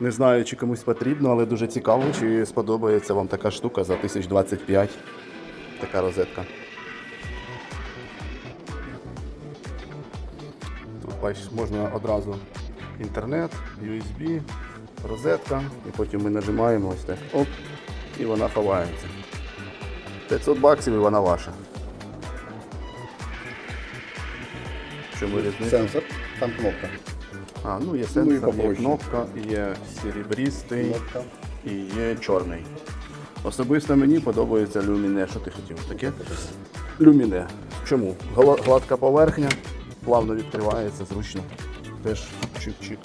Не знаю, чи комусь потрібно, але дуже цікаво, чи сподобається вам така штука за 1025. Така розетка. Тут можна одразу інтернет, USB, розетка, і потім ми нажимаємо ось так. Оп, і вона ховається. 500 баксів і вона ваша. Чому різниця? Сенсор, там кнопка. А, ну є Ну, і є кнопка, є серебристий Кнопка. і є чорний. Особисто мені подобається люміне. Що ти хотів? Таке? Люміне. Чому? Гладка поверхня, плавно відкривається, зручно. Теж чик-чик.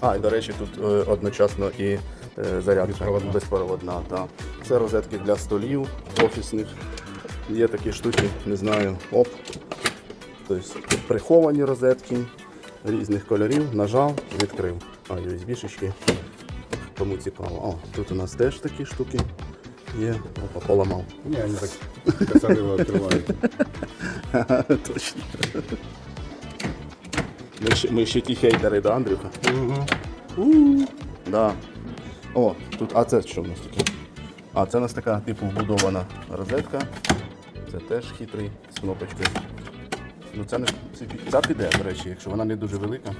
А, і до речі, тут е, одночасно і е, зарядка Безпроводна. безпроводна. Та. Це розетки для столів офісних. Є такі штуки, не знаю, оп. Тобто приховані розетки різних кольорів, нажав, відкрив. А, USB-шечки. Кому цікаво. О, тут у нас теж такі штуки є. Опа, поламав. Ні, вони так касарливо відкривають. Точно. Ми ще, ми ще ті хейтери, да, Андрюха? Угу. Да. О, тут, а це що в нас таке? А, це у нас така типу вбудована розетка. Це теж хитрий з кнопочкою. Ну це не ця піде, до речі, якщо вона не дуже велика.